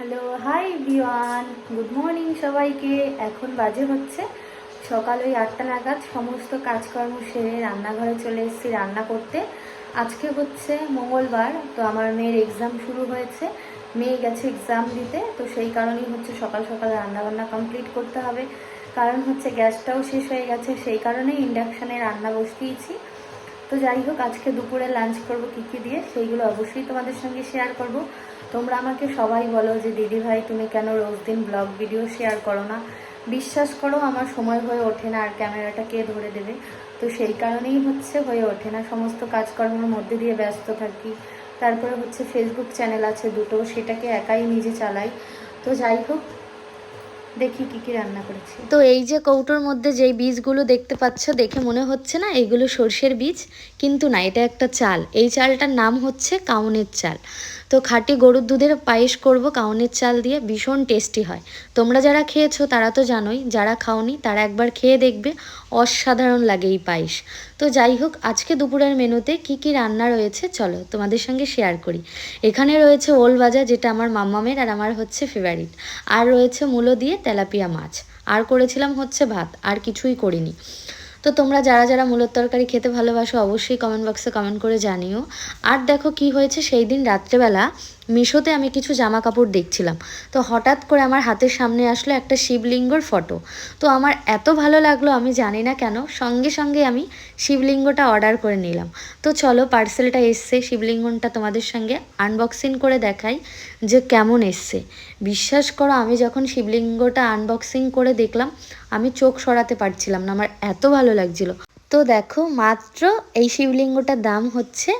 Hello hi বিওয়ান good morning সবাইকে। এখন বাজে হচ্ছে সকাল ওই আটটা নাগাদ। সমস্ত কাজকর্ম সেরে রান্নাঘরে চলে এসেছি রান্না করতে। আজকে হচ্ছে মঙ্গলবার, তো আমার মেয়ের এক্সাম শুরু হয়েছে। মেয়ে গেছে এক্সাম দিতে, তো সেই কারণেই হচ্ছে সকাল সকাল রান্নাবান্না কমপ্লিট করতে হবে। কারণ হচ্ছে গ্যাসটাও শেষ হয়ে গেছে, সেই কারণেই ইন্ডাকশানে রান্না বসিয়েছি। তো যাই হোক, আজকে দুপুরে লাঞ্চ করব কী কী দিয়ে, সেইগুলো অবশ্যই তোমাদের সঙ্গে শেয়ার করব। তোমরা আমাকে সবাই বলো যে, দিদি ভাই, তুমি কেন রোজ দিন ব্লগ ভিডিও শেয়ার করো না? বিশ্বাস করো, আমার সময় হয়ে ওঠে না আর ক্যামেরাটা কে ধরে দেবে? তো সেই কারণেই হচ্ছে হয়ে ওঠে না। সমস্ত কাজকর্মের মধ্যে দিয়ে ব্যস্ত থাকি। তারপরে হচ্ছে ফেসবুক চ্যানেল আছে দুটো, সেটাকে একাই নিজে চালাই। তো যাই হোক দেখি কি কি রান্না করেছি। তো এই যে কৌটোর মধ্যে যেই বীজগুলো দেখতে পাচ্ছ, দেখে মনে হচ্ছে না এগুলো সর্ষের বীজ, কিন্তু না, এটা একটা চাল। এই চালটার নাম হচ্ছে কাউনের চাল। তো খাঁটি গরুর দুধের পায়েস করব, কাউনের চাল দিয়ে ভীষণ টেস্টি হয়। তোমরা যারা খেয়েছো, তারা তো জানোই, যারা খাওনি, তারা একবার খেয়ে দেখবে, অসাধারণ লাগে এই পায়েস। তো যাই হোক, আজকে দুপুরের মেনুতে কি কি রান্না রয়েছে, চলো তোমাদের সঙ্গে শেয়ার করি। এখানে রয়েছে ওল ভাজা, যেটা আমার মাম্মামের আর আমার হচ্ছে ফেভারিট আর রয়েছে মূলো দিয়ে তেলাপিয়া মাছ। আর করেছিলাম হচ্ছে ভাত, আর কিছুই করিনি। তো তোমরা যারা যারা মূলত তরকারি খেতে ভালোবাসো, অবশ্যই কমেন্ট বক্সে কমেন্ট করে জানিও। আর দেখো কি হয়েছে, সেই দিন রাত্রেবেলা মিশোতে আমি কিছু জামা কাপড় দেখছিলাম। তো হঠাৎ করে আমার হাতের সামনে আসলো একটা শিবলিঙ্গর ফটো। তো আমার এত ভালো লাগল আমি জানি না কেন, সঙ্গে সঙ্গে আমি শিবলিঙ্গটা অর্ডার করে নিলাম। তো চলো পার্সেলটা এসছে, শিবলিঙ্গনটা তোমাদের সঙ্গে আনবক্সিং করে দেখাই যে কেমন এসছে। বিশ্বাস করো, আমি যখন শিবলিঙ্গটা আনবক্সিং করে দেখলাম, আমি চোখ সরাতে পারছিলাম না, আমার এত ভালো লাগছিল। তো দেখো, মাত্র এই শিবলিঙ্গটার দাম হচ্ছে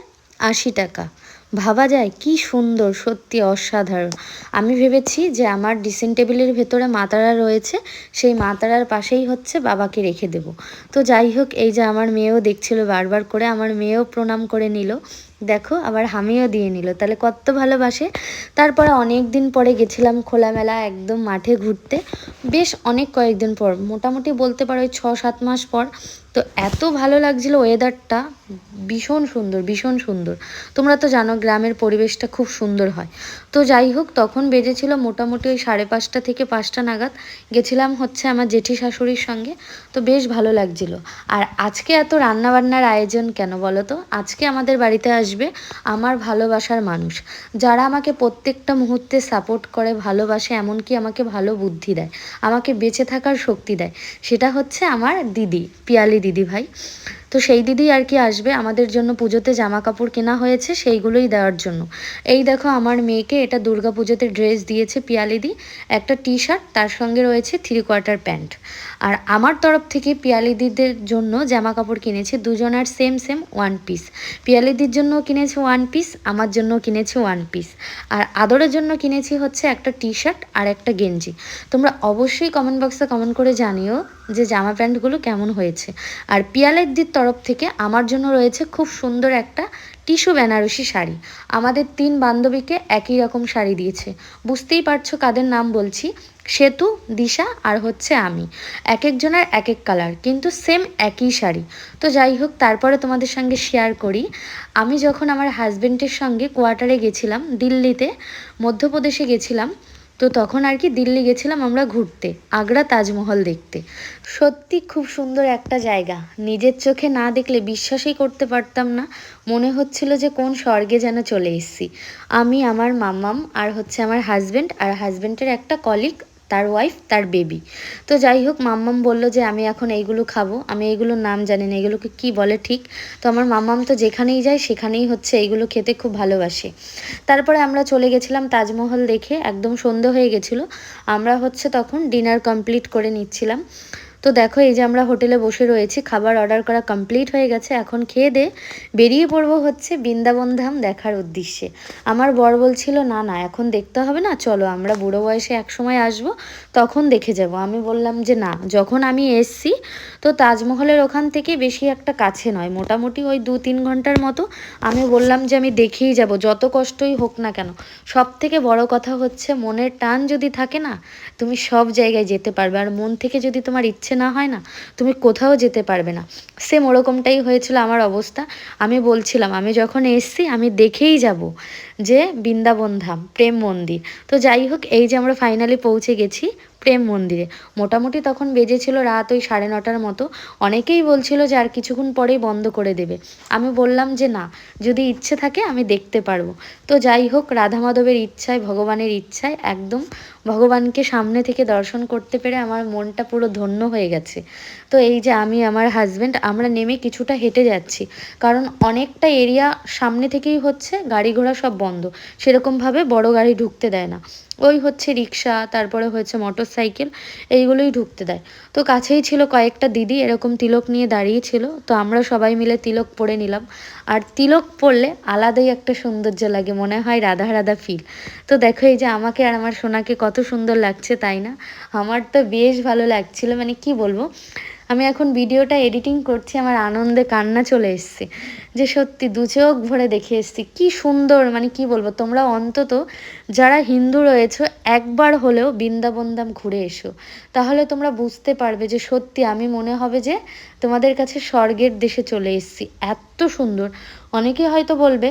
আশি টাকা। ভাবা যায় কি সুন্দর, সত্যি অসাধারণ। আমি ভেবেছি যে আমার ডিসেন্ট টেবিলের ভেতরে মাতারা রয়েছে, সেই মাতারার পাশেই হচ্ছে বাবাকে রেখে দেব। তো যাই হোক, এই যে আমার মেয়েও দেখছিল, বারবার করে আমার মেয়েও প্রণাম করে নিল। দেখো, আবার হামিও দিয়ে নিল। তাহলে কত ভালোবাসে। তারপরে অনেক দিন পরে গেছিলাম খোলামেলা একদম মাঠে ঘুরতে। বেশ অনেক কয়েকদিন পর, মোটামুটি বলতে পারো ওই ছ সাত মাস পর তো এত ভালো লাগছিল ওয়েদারটা ভীষণ সুন্দর ভীষণ সুন্দর। তোমরা তো জানো গ্রামের পরিবেশটা খুব সুন্দর হয়। তো যাই হোক, তখন বেজেছিল মোটামুটি ওই সাড়ে পাঁচটা থেকে পাঁচটা নাগাদ। গেছিলাম হচ্ছে আমার জেঠি শাশুড়ির সঙ্গে। তো বেশ ভালো লাগছিল। আর আজকে এত রান্নাবান্নার আয়োজন কেন বলো তো? আজকে আমাদের বাড়িতে আসবে আমার ভালোবাসার মানুষ। যারা আমাকে প্রত্যেকটা মুহূর্তে সাপোর্ট করে, ভালোবাসে, এমনকি আমাকে ভালো বুদ্ধি দেয়, আমাকে বেঁচে থাকার শক্তি দেয়, সেটা হচ্ছে আমার দিদি, পিয়ালি দিদি। ভাই তো সেই দিদি আর কি আসবে, আমাদের জন্য পুজোতে জামা কাপড় কেনা হয়েছে, সেইগুলোই দেওয়ার জন্য। এই দেখো আমার মেয়েকে এটা দুর্গা পুজোতে ড্রেস দিয়েছে পিয়ালিদি একটা টি শার্ট তার সঙ্গে রয়েছে থ্রি কোয়ার্টার প্যান্ট আর আমার তরফ থেকে পিয়ালিদিদের জন্য জামা কাপড় কিনেছি দুজনের সেম সেম ওয়ান পিস পিয়ালিদির জন্য কিনেছি ওয়ান পিস আমার জন্য কিনেছি ওয়ান পিস আর আদরের জন্য কিনেছি হচ্ছে একটা টি শার্ট আর একটা গেঞ্জি। তোমরা অবশ্যই কমেন্ট বক্সে কমেন্ট করে জানিও যে জামা প্যান্টগুলো কেমন হয়েছে। আর পিয়ালের দির তরফ থেকে আমার জন্য রয়েছে খুব সুন্দর একটা টিস্যু বেনারসি শাড়ি। আমাদের তিন বান্ধবীকে একই রকম শাড়ি দিয়েছে। বুঝতেই পারছ কাদের নাম বলছি? সেতু, দিশা আর হচ্ছে আমি। এক একজনের এক এক কালার, কিন্তু সেম একই শাড়ি। তো যাই হোক, তারপরে তোমাদের সঙ্গে শেয়ার করি। আমি যখন আমার হাজব্যান্ডের সঙ্গে কোয়ার্টারে গেছিলাম, দিল্লিতে, মধ্যপ্রদেশে গেছিলাম তো তখন আর কি দিল্লি গেছিলাম আমরা ঘুরতে, আগ্রা তাজমহল দেখতে। সত্যি খুব সুন্দর একটা জায়গা। নিজের চোখে না দেখলে বিশ্বাসই করতে পারতাম না। মনে হচ্ছিল যে কোন স্বর্গে যেন চলে এসেছি। আমি, আমার মামাম আর হচ্ছে আমার হাজব্যান্ড আর হাজব্যান্ডের একটা কলিগ তার ওয়াইফ তার বেবি তো যাই হোক, মাম্মাম বলল যে, আমি এখন এইগুলো খাব। আমি এইগুলোর নাম জানি না, এগুলোকে কি বলে ঠিক? তো আমার মাম্মাম তো যেখানেই যায়, সেখানেই হচ্ছে এইগুলো খেতে খুব ভালোবাসে। তারপরে আমরা চলে গেছিলাম তাজমহল দেখে, একদম সন্ধে হয়ে গেছিল। আমরা হচ্ছে তখন ডিনার কমপ্লিট করে নিচ্ছিলাম। তো দেখো, এই যে আমরা হোটেলে বসে রয়েছি, খাবার অর্ডার করা কমপ্লিট হয়ে গেছে। এখন খেয়ে দে, বেরিয়ে পড়ব হচ্ছে বৃন্দাবন ধাম দেখার উদ্দেশ্যে। আমার বর বলছিল, না না, এখন দেখতে হবে না, চলো, আমরা বুড়ো বয়সে এক সময় আসব, তখন দেখে যাব। আমি বললাম যে, না, যখন আমি এসছি, তো তাজমহলের ওখান থেকে বেশি একটা কাছে নয়, মোটামুটি ওই দু তিন ঘণ্টার মতো। আমি বললাম যে, আমি দেখেই যাব, যত কষ্টই হোক না কেন। সব থেকে বড় কথা হচ্ছে, মনের টান যদি থাকে না, তুমি সব জায়গায় যেতে পারবে। আর মন থেকে যদি তোমার ইচ্ছে ইচ্ছে না হয় না, তুমি কোথাও যেতে পারবে না। সেম ওরকমটাই হয়েছিল আমার অবস্থা। আমি বলছিলাম, আমি যখন এসছি, আমি দেখেই যাব যে বৃন্দাবন ধাম, প্রেম মন্দির। তো যাই হোক, এই যে আমরা ফাইনালি পৌঁছে গেছি প্রেম মন্দিরে। মোটামুটি তখন বেজেছিল রাত ওই সাড়ে নটার মতো। অনেকেই বলছিল যে আর কিছুক্ষণ পরেই বন্ধ করে দেবে। আমি বললাম যে না, যদি ইচ্ছে থাকে আমি দেখতে পারব। তো যাই হোক রাধা মাধবের ইচ্ছায়, ভগবানের ইচ্ছায় একদম ভগবানকে সামনে থেকে দর্শন করতে পেরে আমার মনটা পুরো ধন্য হয়ে গেছে। তো এই যে আমি, আমার হাজব্যান্ড আমরা নেমে কিছুটা হেঁটে যাচ্ছি। কারণ অনেকটা এরিয়া সামনে থেকেই হচ্ছে, গাড়ি ঘোড়া সব বন্ধ। সেরকমভাবে বড় গাড়ি ঢুকতে দেয় না। ওই হচ্ছে রিক্সা, তারপরে হচ্ছে মোটর সাইকেল এইগুলোই ঢুকতে দেয়। তো কাছেই ছিল কয়েকটা দিদি, এরকম তিলক নিয়ে দাঁড়িয়ে ছিল। তো আমরা সবাই মিলে তিলক পরে নিলাম। আর তিলক পরলে আলাদাই একটা সৌন্দর্য লাগে, মনে হয় রাধা রাধা ফিল তো দেখো এই যে আমাকে আর আমার সোনাকে কত সুন্দর লাগছে, তাই না? আমার তো বেশ ভালো লাগছিল। মানে কি বলব? আমি এখন ভিডিওটা এডিটিং করছি, আমার আনন্দে কান্না চলে এসছে। যে সত্যি দু চোখ ভরে দেখে এসছি, কি সুন্দর মানে কি বলব, তোমরা অন্তত যারা হিন্দু রয়েছো, একবার হলেও বৃন্দাবন ধাম ঘুরে এসো। তাহলে তোমরা বুঝতে পারবে যে সত্যি আমি মনে হবে যে তোমাদের কাছে স্বর্গের দেশে চলে এসছি। এত সুন্দর। অনেকে হয়তো বলবে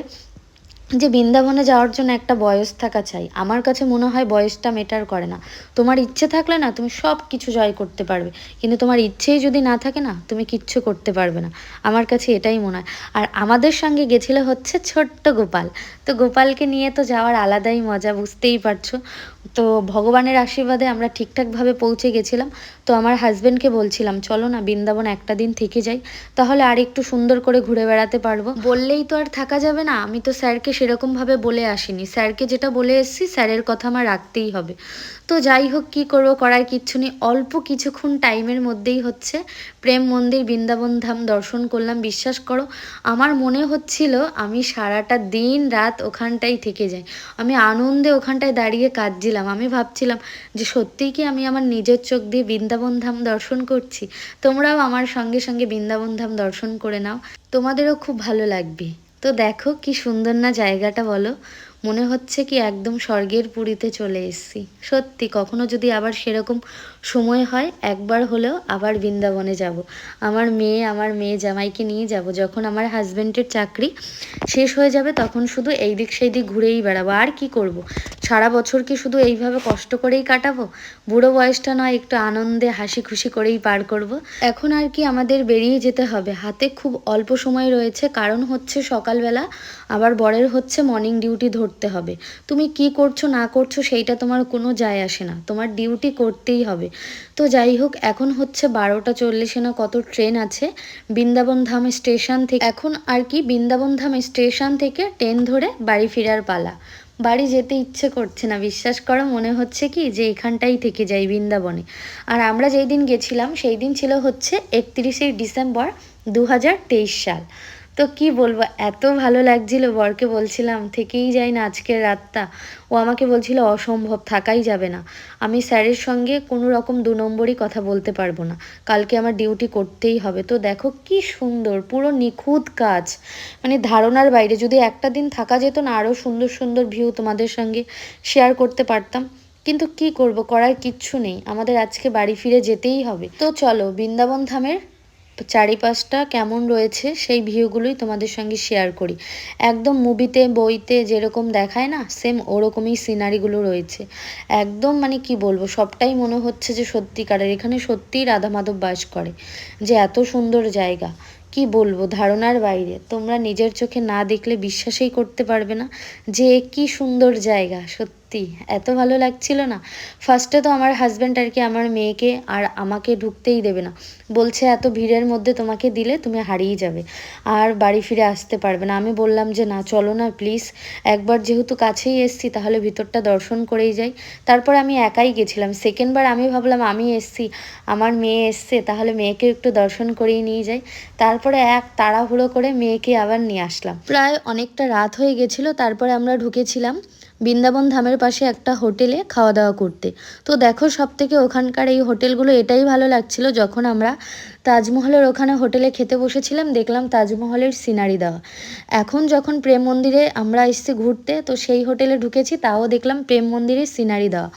যে বৃন্দাবনে যাওয়ার জন্য একটা বয়স থাকা চাই। আমার কাছে মনে হয় বয়সটা মেটার করে না। তোমার ইচ্ছে থাকলে না তুমি সব কিছু জয় করতে পারবে। কিন্তু তোমার ইচ্ছেই যদি না থাকে না, তুমি কিচ্ছু করতে পারবে না। আমার কাছে এটাই মনে হয়। আর আমাদের সঙ্গে গেছিল হচ্ছে ছোট্ট গোপাল। তো গোপালকে নিয়ে তো যাওয়ার আলাদাই মজা, বুঝতেই পারছ। তো ভগবানের আশীর্বাদে আমরা ঠিকঠাকভাবে পৌঁছে গেছিলাম। তো আমার হাজব্যান্ডকে বলছিলাম, চলো না, বৃন্দাবন একটা দিন থেকে যাই, তাহলে আর একটু সুন্দর করে ঘুরে বেড়াতে পারব। বললেই তো আর থাকা যাবে না, আমি তো স্যারকে সেরকমভাবে বলে আসিনি। স্যারকে যেটা বলে এসেছি, স্যারের কথা আমার রাখতেই হবে। তো যাই হোক, কি করব, করার কিচ্ছু নেই। অল্প কিছুক্ষণ টাইমের মধ্যেই হচ্ছে প্রেম মন্দির বৃন্দাবন ধাম দর্শন করলাম। বিশ্বাস করো, আমার মনে হচ্ছিল আমি সারাটা দিন রাত ওখানটাই থেকে যাই। আমি আনন্দে ওখানটায় দাঁড়িয়ে কাঁদছিলাম। আমি ভাবছিলাম যে সত্যিই কি আমি আমার নিজের চোখ দিয়ে বৃন্দাবন ধাম দর্শন করছি? তোমরাও আমার সঙ্গে সঙ্গে বৃন্দাবন ধাম দর্শন করে নাও। তোমাদেরও খুব ভালো লাগবে। তো দেখো কি সুন্দর না জায়গাটা বলো। মনে হচ্ছে কি একদম স্বর্গের পুরীতে চলে এসেছি। সত্যি, কখনো যদি আবার সেরকম সময় হয়, একবার হলেও আবার বৃন্দাবনে যাব। আমার মেয়ে আমার মেয়ে জামাইকে নিয়ে যাব। যখন আমার হাজব্যান্ডের চাকরি শেষ হয়ে যাবে, তখন শুধু এই দিক সেই দিক ঘুরেই বেড়াবো। আর কি করব। সারা বছর কি শুধু এইভাবে কষ্ট করেই কাটাবো? বুড়ো বয়সটা নয়, একটু আনন্দে হাসি খুশি করেই পার করব। এখন আর কি আমাদের বেরিয়ে যেতে হবে। হাতে খুব অল্প সময় রয়েছে, কারণ হচ্ছে সকালবেলা আবার বরের হচ্ছে মর্নিং ডিউটি ধরতে হবে। তুমি কি করছ, না করছ, সেইটা তোমার কোনো যায় আসে না। তোমার ডিউটি করতেই হবে। তো যাই হোক, এখন হচ্ছে বারোটা চল্লিশে না কত ট্রেন আছে? বৃন্দাবন ধাম স্টেশন থেকে এখন আর কি বৃন্দাবন ধাম স্টেশন থেকে ট্রেন ধরে বাড়ি ফেরার পালা। বাড়ি যেতে ইচ্ছে করছে না, বিশ্বাস করো মনে হচ্ছে কি যে এখানটাই থেকে যাই বৃন্দাবনে। আর আমরা যেই দিন গেছিলাম, সেই দিন ছিল হচ্ছে একত্রিশে ডিসেম্বর দু হাজার তেইশ সাল। তো কি বলব, এত ভালো লাগছিল বরকে বলছিলাম, থেকেই যাই না আজকের রাতটা। ও আমাকে বলছিল, অসম্ভব, থাকাই যাবে না। আমি স্যারের সঙ্গে কোনো রকম দু নম্বরই কথা বলতে পারব না। কালকে আমার ডিউটি করতেই হবে। তো দেখো কি সুন্দর, পুরো নিখুঁত কাজ। মানে ধারণার বাইরে, যদি একটা দিন থাকা যেত না আরও সুন্দর সুন্দর ভিউ তোমাদের সঙ্গে শেয়ার করতে পারতাম। কিন্তু কি করব, করার কিচ্ছু নেই। আমাদের আজকে বাড়ি ফিরে যেতেই হবে। তো চলো, বৃন্দাবন ধামের চারিপাশটা কেমন রয়েছে সেই ভিউগুলোই তোমাদের সঙ্গে শেয়ার করি। একদম মুভিতে বইতে যেরকম দেখায় না সেম ওরকমই সিনারিগুলো রয়েছে। একদম মানে কি বলব, সবটাই মনে হচ্ছে যে সত্যিকারের। এখানে সত্যিই রাধা মাধব বাস করে, যে এত সুন্দর জায়গা। কি বলব, ধারণার বাইরে। তোমরা নিজের চোখে না দেখলে বিশ্বাসই করতে পারবে না যে কি সুন্দর জায়গা, সত্যি সত্যি, এত ভালো লাগছিল না। ফার্স্টে তো আমার হাজব্যান্ড আর কি আমার মেয়েকে আর আমাকে ঢুকতেই দেবে না। বলছে, এত ভিড়ের মধ্যে তোমাকে দিলে তুমি হারিয়ে যাবে। আর বাড়ি ফিরে আসতে পারবে না। আমি বললাম যে, না, চলো না প্লিজ একবার যেহেতু কাছেই এসছি, তাহলে ভিতরটা দর্শন করেই যাই। তারপর আমি একাই গেছিলাম। সেকেন্ডবার আমি ভাবলাম, আমি এসছি, আমার মেয়ে এসছে, তাহলে মেয়েকে একটু দর্শন করেই নিয়ে যাই। তারপরে এক তাড়াহুড়ো করে মেয়েকে আবার নিয়ে আসলাম। প্রায় অনেকটা রাত হয়ে গেছিল, তারপরে আমরা ঢুকেছিলাম। বৃন্দাবন ধামের পাশে একটা হোটেলে খাওয়া দাওয়া করতে। তো দেখো সব থেকে ওখানকার এই হোটেলগুলো, এটাই ভালো লাগছিল যখন আমরা তাজমহলের ওখানে হোটেলে খেতে বসেছিলাম, দেখলাম তাজমহলের সিনারি দেওয়া। এখন যখন প্রেম মন্দিরে আমরা এসেছি ঘুরতে, তো সেই হোটেলে ঢুকেছি, তাও দেখলাম প্রেম মন্দিরের সিনারি দেওয়া।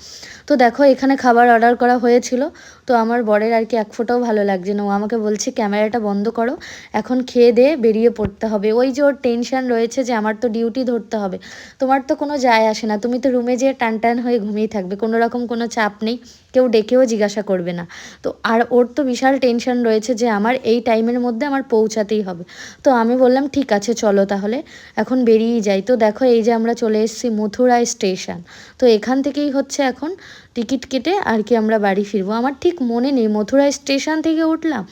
তো দেখো, এখানে খাবার অর্ডার করা হয়েছিল। তো আমার বরের আর কি এক ফোঁটাও ভালো লাগছে না। ও আমাকে বলছে, ক্যামেরাটা বন্ধ করো, এখন খেয়ে দিয়ে বেরিয়ে পড়তে হবে। ওই যে ওর টেনশন রয়েছে যে, আমার তো ডিউটি ধরতে হবে। তোমার তো কোনো যায় আসে না। তুমি তো রুমে যেয়ে টান টান হয়ে ঘুমিয়ে থাকবে। কোনো রকম কোনো চাপ নেই। কেউ ডেকেও জিজ্ঞাসা করবে না। তো আর ওর তো বিশাল টেনশন রয়েছে যে আমার এই টাইমের মধ্যে আমার পৌঁছাতেই হবে। তো আমি বললাম, ঠিক আছে, চলো তাহলে। এখন বেরিয়েই যাই। তো দেখো, এই যে আমরা চলে এসেছি মথুরায় স্টেশন তো এখান থেকেই হচ্ছে এখন টিকিট কেটে আর কি আমরা বাড়ি ফিরবো। আমার ঠিক মনে নেই মথুরায় স্টেশন থেকে উঠলাম,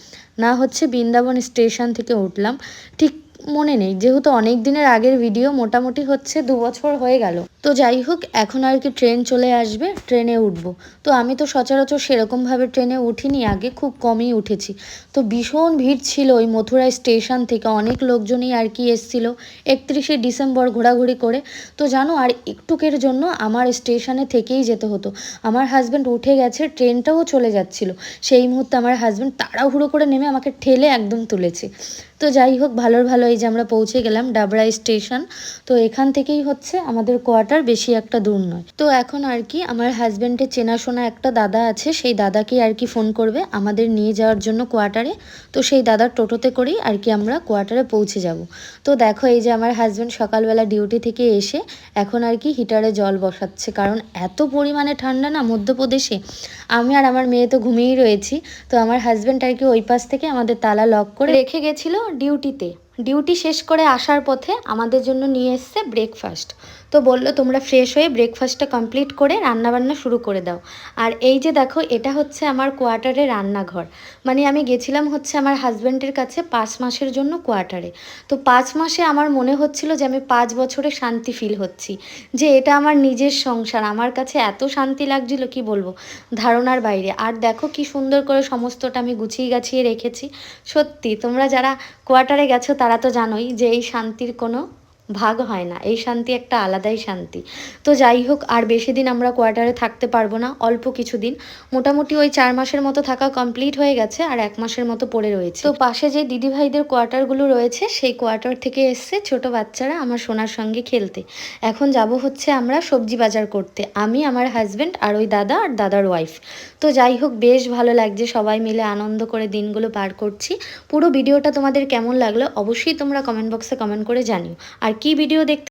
না হচ্ছে বৃন্দাবন স্টেশন থেকে উঠলাম। ঠিক মনে নেই। যেহেতু অনেক দিনের আগের ভিডিও মোটামুটি হচ্ছে দু বছর হয়ে গেল। তো যাই হোক, এখন আর কি ট্রেন চলে আসবে, ট্রেনে উঠবো। তো আমি তো সচরাচর সেরকমভাবে ট্রেনে উঠিনি, আগে খুব কমই উঠেছি। তো ভীষণ ভিড় ছিল ওই মথুরা স্টেশন থেকে, অনেক লোকজনই আর কি এসছিল একত্রিশে ডিসেম্বর ঘোরাঘুরি করে। তো জানো, আর একটুকের জন্য আমার স্টেশনে থেকেই যেতে হতো। আমার হাজব্যান্ড উঠে গেছে, ট্রেনটাও চলে যাচ্ছিল। সেই মুহূর্তে আমার হাজব্যান্ড তাড়াহুড়ো করে নেমে আমাকে ঠেলে একদম তুলেছে। তো যাই হোক, ভালোর ভালো এই যে আমরা পৌঁছে গেলাম ডাবরা স্টেশন। তো এখান থেকেই হচ্ছে আমাদের কোয়ার্টার, বেশি একটা দূর নয়। তো এখন আর কি আমার হাজব্যান্ডের চেনাশোনা একটা দাদা আছে, সেই দাদাকে আর কি ফোন করবে আমাদের নিয়ে যাওয়ার জন্য কোয়ার্টারে। তো সেই দাদার টোটোতে করেই আর কি আমরা কোয়ার্টারে পৌঁছে যাব। তো দেখো এই যে আমার হাজব্যান্ড সকালবেলা ডিউটি থেকে এসে এখন আর কি হিটারে জল বসাচ্ছে, কারণ এত পরিমাণে ঠান্ডা না মধ্যপ্রদেশে। আমি আর আমার মেয়ে তো ঘুমিয়েই রয়েছি, তো আমার হাজব্যান্ড আর কি ওই পাশ থেকে আমাদের তালা লক করে রেখে গেছিল ड्यूটিতে ডিউটি শেষ করে আসার পথে আমাদের জন্য নিয়ে এসছে ব্রেকফাস্ট তো বলল, তোমরা ফ্রেশ হয়ে ব্রেকফাস্টটা কমপ্লিট করে রান্নাবান্না শুরু করে দাও। আর এই যে দেখো, এটা হচ্ছে আমার কোয়ার্টারে রান্নাঘর। মানে আমি গেছিলাম হচ্ছে আমার হাজব্যান্ডের কাছে পাঁচ মাসের জন্য কোয়ার্টারে তো পাঁচ মাসে আমার মনে হচ্ছিল যে আমি পাঁচ বছরে শান্তি ফিল হচ্ছি, যে এটা আমার নিজের সংসার। আমার কাছে এত শান্তি লাগছিল, কি বলব? ধারণার বাইরে। আর দেখো কি সুন্দর করে সমস্তটা আমি গুছিয়ে গাছিয়ে রেখেছি। সত্যি, তোমরা যারা কোয়ার্টারে গেছো তো জানোই যে এই শান্তির কোনো ভাগ হয় না। এই শান্তি একটা আলাদাই শান্তি। তো যাই হোক, আর বেশি দিন আমরা কোয়ার্টারে থাকতে পারব না, অল্প কিছু দিন। মোটামুটি ওই চার মাসের মতো থাকা কমপ্লিট হয়ে গেছে, আর এক মাসের মতো পড়ে রয়েছে। তো পাশে যে দিদিভাইদের কোয়ার্টারগুলো রয়েছে, সেই কোয়ার্টার থেকে এসছে ছোট বাচ্চারা আমার সোনার সঙ্গে খেলতে। এখন যাব হচ্ছে আমরা সবজি বাজার করতে, আমি, আমার হাজব্যান্ড আর ওই দাদা আর দাদার ওয়াইফ তো যাই হোক, বেশ ভালো লাগছে, সবাই মিলে আনন্দ করে দিনগুলো পার করছি। পুরো ভিডিওটা তোমাদের কেমন লাগল, অবশ্যই তোমরা কমেন্ট বক্সে কমেন্ট করে জানিও। আর কি ভিডিও দেখতে